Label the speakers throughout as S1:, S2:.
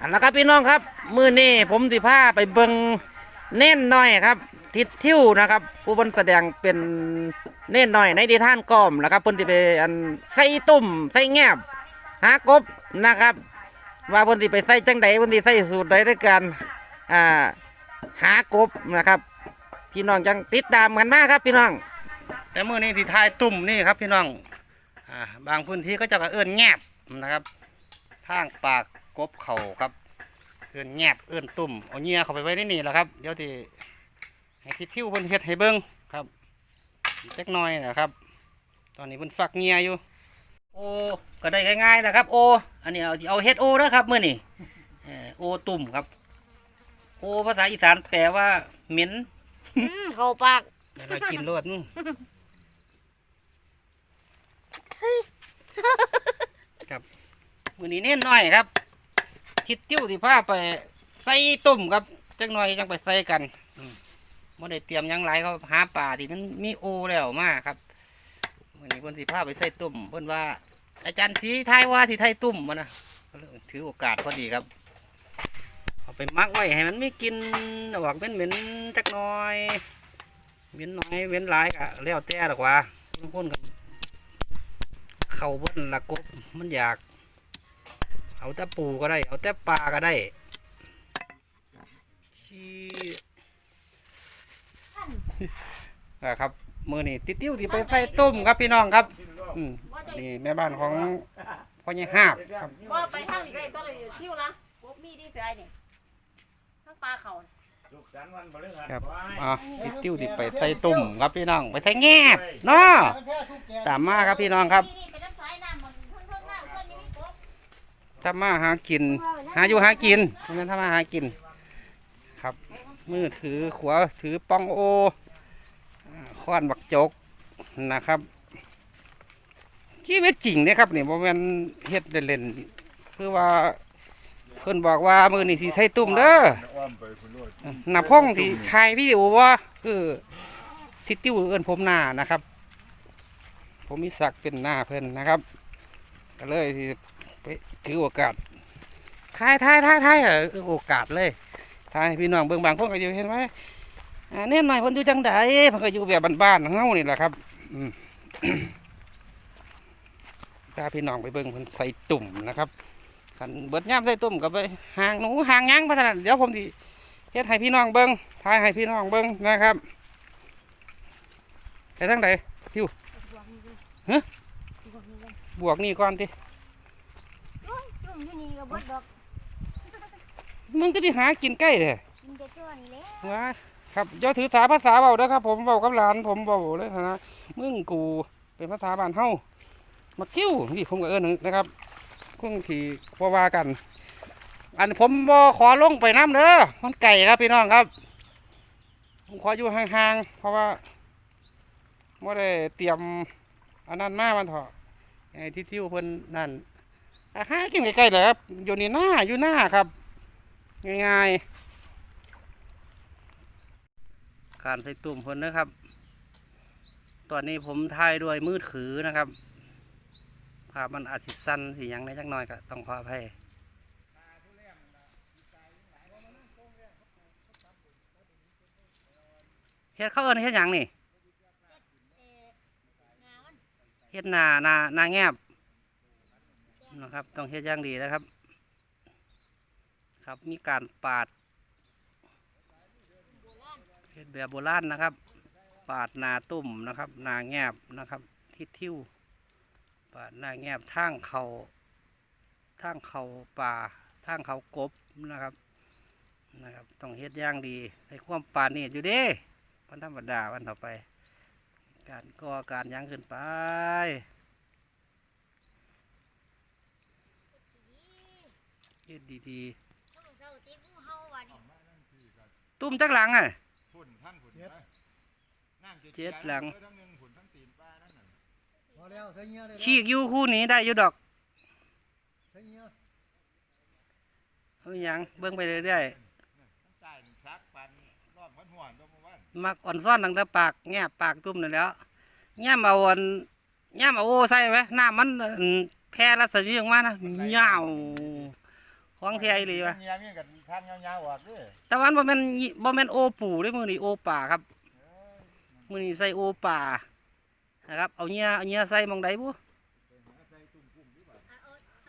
S1: อันละครับพี่น้องครับ มือนี้ผมสิพาไปเบิงเน่นหน้อยครับ ทิศทิวนะครับ ผู้บนแสดงเป็นเน่นหน้อยในดิท่านกล่อมนะครับเพิ่นสิไปอันใส่ตุ่มใส่แงบหากบนะครับ ว่าเพิ่นสิไปใส่จังใดเพิ่นสิใส่สูตรใดด้วยกันอ่าหากบนะครับ พี่น้องจังติดตามกันมากครับพี่น้อง แต่มือนี้ที่ทายตุ่มนี่ครับพี่น้องอ่าบางพื้นที่ก็จะเอื้อนแงบนะครับทางปาก กบเขาครับ เอื้อนแงบเอื้อนตุ่มเอาเงียเข้าไปไว้ในนี่แหละครับ เดี๋ยวที่ให้ทิศทิวเพิ่นเฮ็ดให้เบิ่งครับอีกจักหน่อยนะครับ ตอนนี้เพิ่นฟักเงียอยู่ โอก็ได้ง่ายๆนะครับ โอ อันนี้เอาเอาเฮ็ดโอนะครับมื้อนี้เอ่อโอตุ่มครับ โอภาษาอีสานแปลว่าเหม็น
S2: อืมเข้าปาก
S1: เดี๋ยวเรากินรวดนู่นครับมื้อนี้เน้นหน่อยครับ ทิศติ้วที่พาไปใส่ตุ่มครับจักหน่อยจังไปใส่กันอืมบ่ได้เตรียมยังหลายเขาหาป่าที่มันมีโอแล้วมากครับมื้อนี้เพิ่นสิพาไปใส่ตุ่มเพิ่นว่า อาจารย์สีไทยว่าที่ไทยตุ่มมันนะถือโอกาสพอดีครับเอาไปมักไว้ให้มันไม่กินออกเป็นเหม็นจักหน่อยเหม็นน้อยเว้นหลายก็แล้วแต่หรอกว่าบางคนกับเขาเบิ้นละกบมันอยาก เอาแต่ปูก็ได้ เอาแต่ปลาก็ได้ที่อ่าครับ มือนี่ติดติ้วที่ไปใส่ต้มครับพี่น้องครับอืมนี่แม่บ้านของพ่อใหญ่ห้าบครับ
S2: ว่าไปทางนี้ได้ต้นเลยทิวละพบมีดีเสียนี่ทั้งปลาเขา
S1: ครับอะติดติ้วที่ไปใส่ตุ่มครับพี่น้อง ไปใส่แงบเนาะตามมาครับพี่น้องครับ
S2: ทำมา
S1: หากิน หาอยู่หากินเพราะฉะนั้นทำมาหากิน ครับมือถือขวาถือปองโออ่าค้อนบักจกนะครับชีวิตจริงเนี่ยครับนี่บ่แม่นเฮ็ดเล่นๆคือว่าเพิ่นบอกว่ามือนี่สิใส่ตุ่มเด้อหน้าพ่องที่ถ่ายวิดีโอว่าคือทิศติ้วเอิ้นผมหน้านะครับ ผมมีศักดิ์เป็นหน้าเพิ่นนะครับก็เลยสิไป ถือโอกาสถ่ายถ่ายถ่ายถ่ายเออโอกาสเลยถ่ายพี่น้องเบิ่งบางคนก็อยู่เห็นไหมอ่าแน่นหน่อยเพิ่นอยู่จังใดพิ่นก็อยู่แบบบ้านๆเฮานี่แหละครับอืมพาพี่น้องไปเบิ่งเพิ่นใส่ตุ่มนะครับคันเบิดย่ามใส่ตุ่มก็ไปหางหนูหางหยังพัฒนาเดี๋ยวผมสิเฮ็ดให้พี่น้องเบิ่งถ่ายให้พี่น้องเบิ่งนะครับไปทางใดบวกนี่ก่อนติ
S3: จุ่มอยู่นี่ บดดอก
S1: มึงก็ที่หากินใกล้เลย
S3: กินแต่จ้อนนี่แหละ
S1: ว้าครับอย่าถือสาภาษาเบาเด้อครับ ผมเบากับหลานผมเบาเลยนะมึงกูเป็นภาษาบ้านเฮามากิ้วนี่ผมก็เอิ้นนะครับคงที่พอว่ากัน อันผมบ่ขอลงไปน้ำเด้อมันไก่ครับพี่น้องครับผมขออยู่ห่างๆเพราะว่าไม่ได้เตรียมอันนั้นมามันเถอะไอ้ที่ทิวเพิ่นนั่นอา หากินใกล้ๆเลยครับ อยู่นี่หน้าอยู่หน้าครับ ง่ายๆ การใส่ตุ่มเพิ่นนะครับ ตอนนี้ผมถ่ายด้วยมือถือนะครับ ภาพมันอาจสิสั้นสิยังในจักหน่อยก็ต้องขออภัยเฮ็ดเขาเอิ้นเฮ็ดหยังนี่เฮ็ดหนาหนาหนาแงบ นะครับต้องเฮ็ดย่างดีนะครับ ครับมีการปาดเฮ็ดแบบโบราณนะครับ ปาดนาตุ่มนะครับ นาแงบนะครับทิศทิวปาดนาแงบทางเขาทางเขาป่าทางเขากบนะครับนะครับต้องเฮ็ดย่างดีในความปานี่อยู่ด้วันธรรมดาวันต่อไป การก่อการยังขึ้นไป เฮ็ดดี
S3: ต้องเศร้าตีกูเฮาว่ะนี่
S1: ๆตุ่มจักหลังอะ
S4: ฝุ่นท่านฝุ่นนะนั่ง
S1: เจ็ดหลัง
S4: ทั้งหนึ่งฝุ่นทั้งตีนป้านั่นน่ะ
S5: พอแล้วใส่เงี้ยเลย
S1: ขี้อยู่คู่นี้ได้อยู่ดอก
S5: ใส่เงี้ย
S1: เอาหยังเบิ่งไปเรื่อย
S4: ทั้งใต้หนึ่งซักปันรอบพันหัวตัวเมื่อวาน
S1: ๆมักอ่อนซ่อนตั้งแต่ปากแง่ปากตุ่มนั่นแหล้วแง่มาอ่อนแง่มาโอ้ใส่ไหมน้ำมันอั่นแพร่รัศมีออกมานะเหงาค ของแท้อีหลีวะ
S4: เงียมีกันทางยาวๆออกเด้อ
S1: แต่วันบ่แม่นยิบ่แม่นโอปูเด้มื้อนี้โอป่าครับมื้อนี้ใส่โอป่านะครับ เอาเหยื่อเอาเหยื่อใส่หมองใดบุ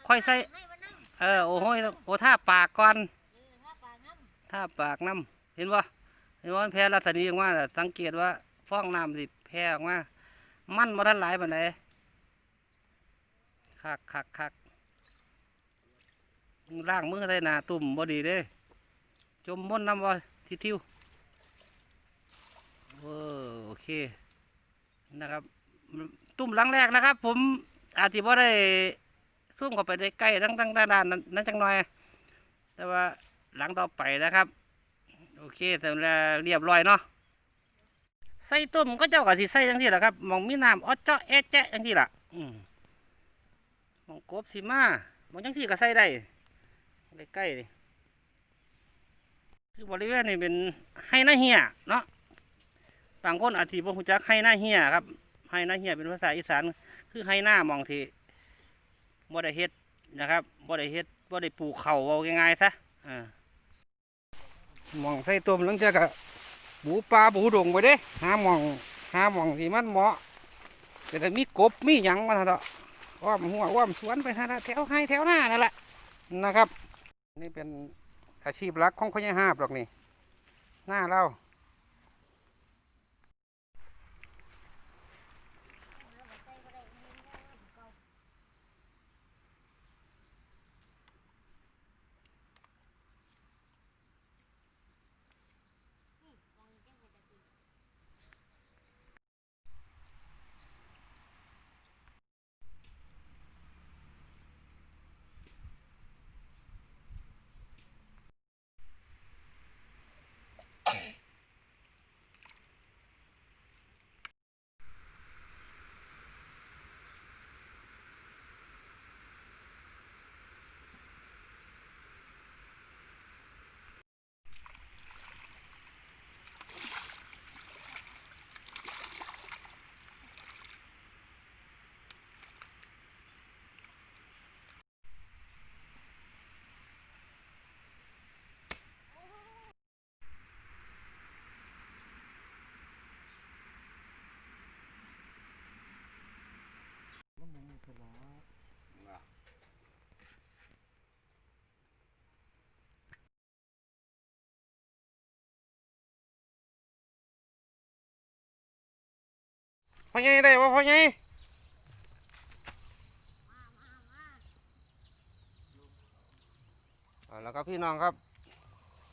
S1: ค่อยใส่
S3: ให้มันนั่ง
S1: เออโอ้โหยโอ้ท่าปากก่อน
S3: เออถ้าปากน้ำ
S1: ท่าปากน้ำเห็นบ่เห็นว่ามันแพร่รัศนีออกมาน่ะสังเกตว่าฟองน้ำสิแพร่ออกมามันบ่ทันหลายปานใดคักคักคัก ล่างมือใส่หนาตุ่มบ่ดีเด้ จมม่นน้ำบ่ทิทิวเออโอเคนะครับ ตุ่มหลังแรกนะครับ ผมอาจจะบ่ได้ซุ่มเข้าไปได้ใกล้ทั้งทั้งด้านนั้นนั้นจังหน่อย แต่ว่าหลังต่อไปนะครับ โอเคแต่เรียบร้อยเนาะใส่ต้มก็เจ้าก็สิใส่จังที่แหละครับมองมีน้ำออดเจาะแอะแจ๊ะจังที่ละมองกบสิมามองจังที่ก็ใส่ได้ ใกล้ๆนี่คือบริเวณนี้เป็นให้หน้าเหียเนาะบางคนอาจจะบ่รู้จักให้หน้าเหียครับให้หน้าเหียเป็นภาษาอีสานคือให้หน้ามองที่บ่ได้เฮ็ดนะครับบ่ได้เฮ็ดบ่ได้ปลูกเขาเอาง่ายๆซะอ่ามองใส่ต้มหลังจากกะบูปลาบูดงไปเด้หามองหามองที่มันเหมาะแต่ถ้ามีกบมีหยังมาเถอะอ้อมหัวอ้อมสวนไปทางแถวให้แถวหน้านั่นแหละนะครับ นี่เป็นอาชีพหลักของพญาหาบหรอกนี่ หน้าเรา Okay. พ่อใหญ่ได้ว่พ่อใหญ่แล้วครับพี่น้องครับ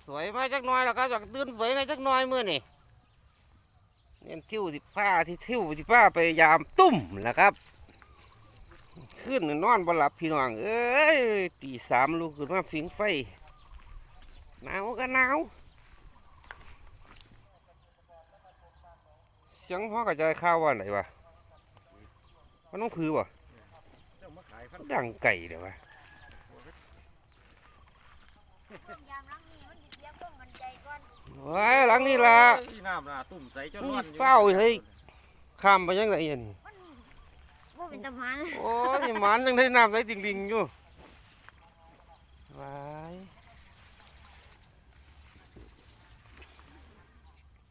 S1: สวยมาจักหน่อยแล้วครับอยากตื่นสวยในจักหน่อยมื่อนี่เน้นทิวสิผ้าที่ทิวสิผ้าไปยามตุ่มแหละครับ ขึ้นนอนบ่หลับพี่น้อง เอ้ยตีสามลูกขึ้นมาผิงไฟ หนาวก็หนาวเสียงพ่อกระจายข้าวว่าไหนวะมันต้องพือวะ
S4: เจ้ามาขายพัน
S1: ดังไก่เดี๋ยววะ
S3: ต้นยามล้างนี่มันสิเสียเพิ่มมันใจก่อน
S1: เฮ้ยหลังนี่ละ
S6: อีน้ำน่ะตุ่มใส่จน
S1: มึง
S6: ร้อน
S1: เฝ้าเฮ้ยข้ามไปยังไงอันนี้
S3: มันบ่เป็นตะมัน
S1: โอ้ยหมันยังได้น้ำได้ติ่งดิงๆอยู่ว้าย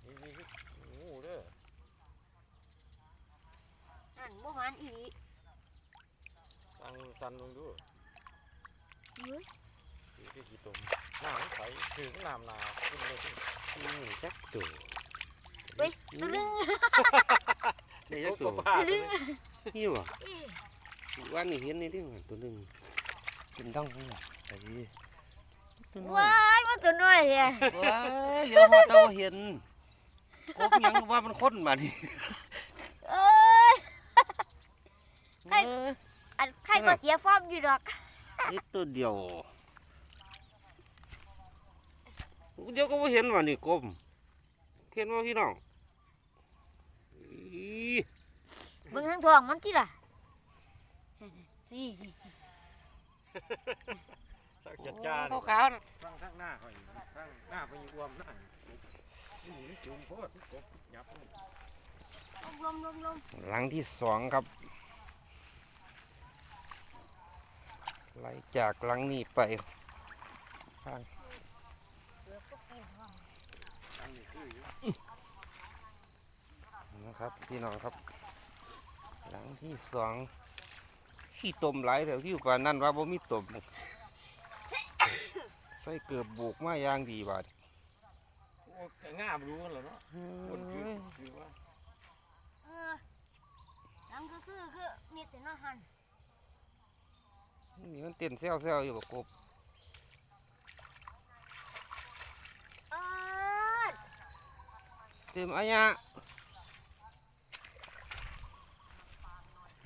S6: นี่นี่คือโอ้เด้อ
S3: นั่นบ่มันอีหลี
S6: สั่งสั่นลงดู
S3: เฮ้ย
S6: นี่คือกี่ตุ่มน้ำมันใสถึงน้ำนาขึ้นเลยที่
S1: นี่จักตัว
S3: เฮ้ยตะลึง
S1: นี่จักตัว
S6: บ้า
S3: ตะ
S6: เล
S3: ลึ
S6: ย
S3: ง
S1: นี่วะ
S3: เอ้ย
S1: วันนี้เห็นนี่ดิตัวหนึงเป็นดังนี่วะไอ้ตัวน้อย
S3: ว้ายมันตัวน้อยเลย
S1: ว้ายเลี้ยวหอดตาบ่เห็นกบหยังว่ามันคนมานี่
S3: เอ้ยให้
S1: เออ
S3: อันใครก็เสียฟอร์มอยู่ดอก
S1: นี่ตัวเดียวเดี๋ยวก็บ่เห็นว่านี่กบเห็นว่าพี่น้องอี
S3: เบิ่งทางทองมันติล่ะนี่นี่
S6: สักจัดจ้า
S1: โอ้
S6: น
S1: ขาวๆน่ะ
S6: ข้างข้งหน้าเขาอีกข้างหน้าไปอีกอ้วมหน้านี่มันจุ่มโพดกบยับนี่
S3: ลมลมลม
S1: หลังที่สองครับไหลจากหลังนี้ไปฟัง
S3: เกือบก็ปีนห้อง
S6: นะ
S1: ครับพี่น้องครับ หลังที่สองขี้ต้มหลายเดี๋ยวที่อยู่ป่านนั่นว่าบ่มีต้มใส่เกือบบุกมาอย่างดีบาด
S6: โอ้ก็ง่ามรู้กันแล้วเนาะคนคือคือว่า
S3: เออหลังก็คือคือมีแต่น้าหัน
S1: นี่มันเต้นแซวๆอยู่บักกบ
S3: เออ
S1: เต็มอายะ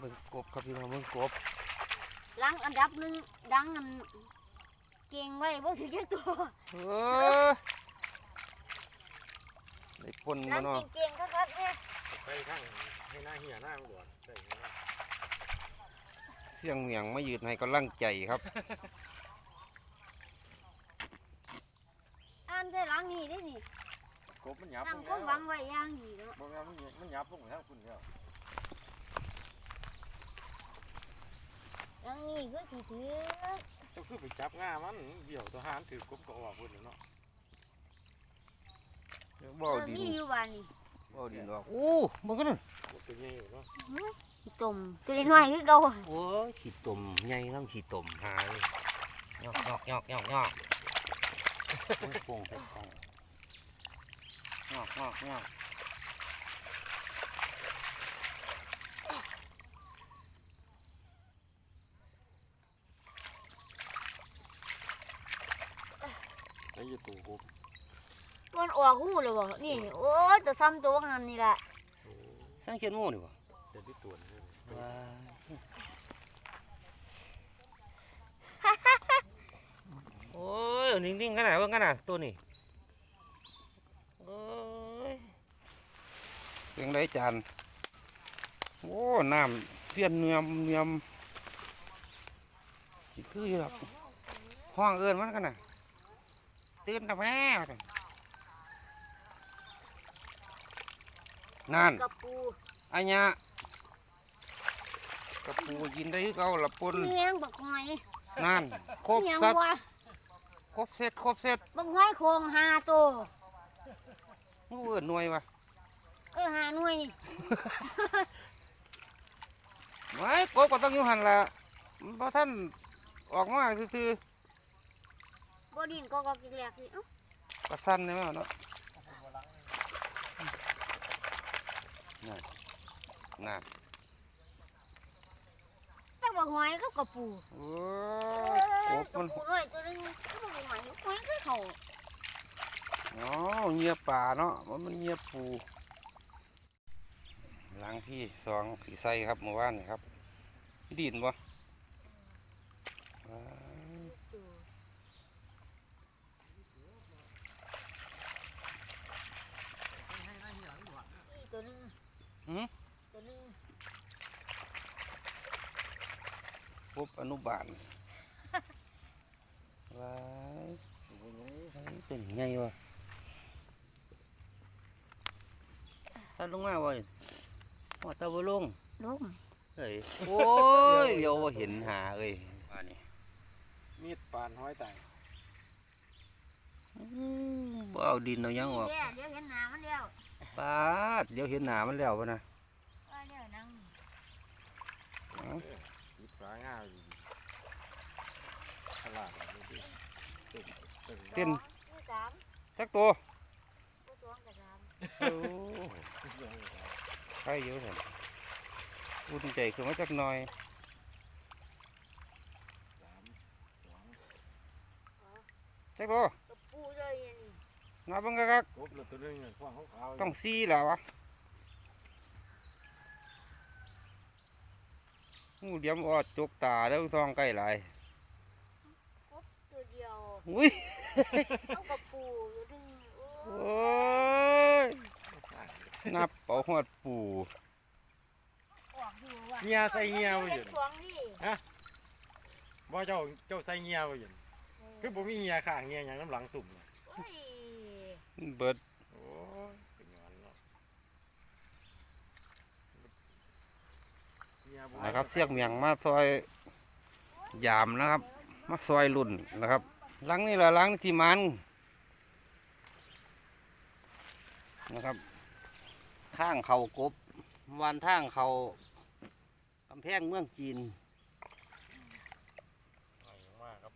S1: บิ่งกบครับพี่น้องเบิ่งกบ
S3: หลังอันดับหนึ่งดังอันเก่งไว้บ่ถือแค่ตัว
S1: เออได้ปน
S3: หลั
S1: มางเนาะ
S3: เก่งๆก็ครับเนี่ย
S6: ไปทั้งให้หน้าเหี่ยหน้าก่อนได้ไหม
S1: เสียงเหมียงมายืนให้กำลังใจครับ
S3: อ่านใส่หลังนี่ได้นี่
S6: กบมันหยับ
S3: ตั้ง
S6: ล
S3: ความ
S6: ง
S3: หวั
S6: แล้ว
S3: งไว้อย่างดีเนาะ
S6: บ่แม่นมันมันหยับลงแล้วคุณแล้ว
S3: หลังนี่คือสิถือ
S6: เจ้าคือไปจับง่ามันเดี่ยวทหารถือกบก็ออกพุ่นแล้วเนาะ
S1: บ่
S3: เอ
S1: เอา
S3: อ
S1: ดิน
S3: มีอยู่บ้านนี่
S1: บ่เอาดินออกอู้มึงกันนั่น
S6: กบตัวใหญ่อยู่เนาะ
S3: ขี้ต้มตัวน้อยๆคือเก่า
S1: โอ้ยขี้ตุ่มใหญ่ทั้งขี้ตุ่มหายยอกยอกยอกยอกยอกมันโป่งใส่กล่องยอกยอกยอก
S6: อ้ยี่ตู่กบ
S3: ตัวมันออกหูเลยบ่นี่โอ้ยตัวซ้ำตัวนั้นนี่แหละ
S1: สร้างเขียนหมูนี่บ่
S6: เด็ดที่ตัวนี่
S1: ว้าโอ้ยเอานิ่งๆกันน่ะเบิ่งกันน่ะตัวนี้โอ้ยเพียงไรจานโอ้น้ำเพี้ยนเนียมเนียมสิคืออยู่ดอกห้องเอินมันกันน่ะ ตื่นกับแม่ว่าซั่นนั่น
S3: กับปู
S1: อันเนี้ยกระปูกินได้คือเก่าละปน
S3: เลี้ยงบักหอย
S1: นั่นครบ
S3: เลี้ยง
S1: สัด
S3: วัว
S1: ครบเสร็จครบเสร็จ
S3: บักหอยโคงหาตัว
S1: มูเอินหน่วยวะ
S3: เออหาหน่วย
S1: ไว้กบก็ต้องอยู่หันละเพราะท่านออกมาคือ
S3: บ่ดินก็ก็กินแหลกนี่เอ้า
S1: ๆกระสันนี่แม่เนาะนั่นนั่น
S3: แต่บักหอยก็กับปู
S1: โอ้ยกบ
S3: ตั
S1: มั
S3: วนปูด้วยตัวนึงก็บักหอยหอยคือเขา
S1: อ๋อเงียป่าเนาะมันมันเงียปูหลังที่สองสีใสครับเมื่อวานนี่ครับดินบ่ว้าย
S3: อีตัวนึง
S1: หืม
S3: ตัวนึง
S1: พบอนุบาลว้ายเป็นไงวะถ้าลงมาบ่ว่าตาบ่ลง
S3: ลม
S1: เอ้ยโอ้ยเดี๋ยวบ่เห็นหาเอ้ยว่านี่
S6: มีดปานห้อยตาย
S1: อื้อบ่เอาดินเอาหยังออก
S3: เดี๋ยวเดี๋ยวเห็นหน้ามันแล้ว
S1: ปาดเดี๋ยวเห็นหน้ามันแล้วบ่นะ
S3: ว่าเดี๋ยวนั่ง
S1: เอ้า
S6: มีปลาง่าอยู่ฉลาดเลยดิตึ้งตึ้ง
S1: เต้น
S3: ที่สาม
S1: จักตัว
S3: ตัวสองกับสาม
S1: โอ้ใครเยอะแท้อุ่นใจขึ้นมาจักหน่อย
S6: สามสอง
S1: จักตัว
S3: กับปูเลยอันนี่
S1: นับเบิ่งกัก
S6: กบแล้วตัวนึงเนี่ยฟองขาว
S1: ๆต้องซีแล้ววะงูเดียมออดจกตาแล้วทองใกล้หลาย
S3: กบตัวเดียว
S1: อุ้ย
S3: เอากับปูตัวนึงโอ้
S1: โอ้ยนับเป่าหอดปู
S3: ออกอยู่ว่ะ
S6: เงียใส่เงียไว้อยู่
S3: สวงนี่
S6: บ่เจ้าเจ้าใส่เงียไว้อยู่คือบ่มีเงียข้างเงียหยังน้ำหลังตุ่มน่ะ
S3: โอ้ย
S1: เบิด
S6: โอ้ยเป็นย่างนั้นเนาะ
S1: นะครับเสียกเมียงมาซอยยามนะครับ มาซอยรุ่นนะครับหลังนี่แหละหลังที่มันนะครับทางเขากบวันทางเขากำแพงเมืองจีน
S6: ใหญ่มากครับ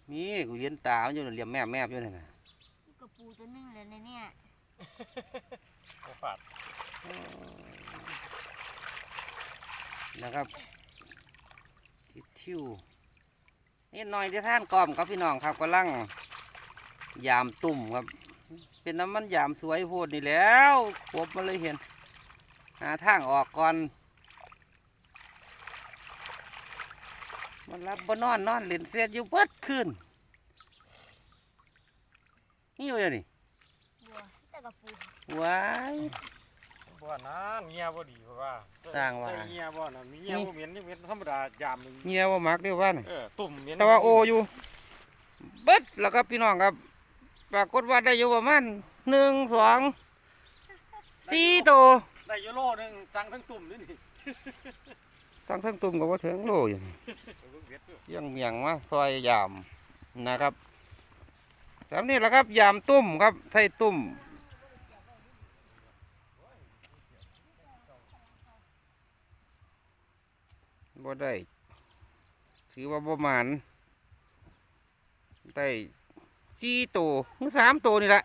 S6: ซี
S1: นี่กูเลี้ยนตามันอยู่นั่นเหลี่ยมแม่แม่อยู่นั่นน่ะ
S3: นี่กระปูตัวหนึงเลยในเนี่ย
S6: โอฝาด
S1: นะครับทิศทิวนี่หน่อยที่ท่านกอมครับพี่น้องครับกำลังยามตุ่มครับ เป็นน้ำมันยามสวยโพดนี่แหล้วกบมาเลยเห็นหาทางออกก่อน มันรับบนอนนอนเล่นเฟซอยู่เบิดคืนนี่อยู่เดี๋ยวนี่
S3: บัวแต่กระปู
S1: ว้าย
S6: บ่ว่านั้นเงียบ่ดีเพราะว่า
S1: สร้างว่า
S6: ใส่เงียบ่น่ะมีเงียบ่เหม็นยังเหม็นธรรมดายามหนึง
S1: เงียว่ามักเดียวว่าน่ะ
S6: เออตุ่มเหม็น
S1: แต่ว่าโออยู่เบิดแล้วครับพี่น้องครับปรากฏว่าได้อยู่ประมาณหนึ่งสองสี่ตัว
S6: ได้อยูโลนึงสั่งทั้งตุ่มนี่นี่
S1: ทั้งทั้งตุ่มกับว่าถึงโลอยู่นี่
S6: เออเผ็ดด้วย
S1: ยังเมียงมาซอยยามนะครับสามนี่แหละครับยามตุ่มครับไทยตุ่มบ่ได้ ถือว่าบ่หมานได้สี่ตัวถึงสามตัวนี่แหละ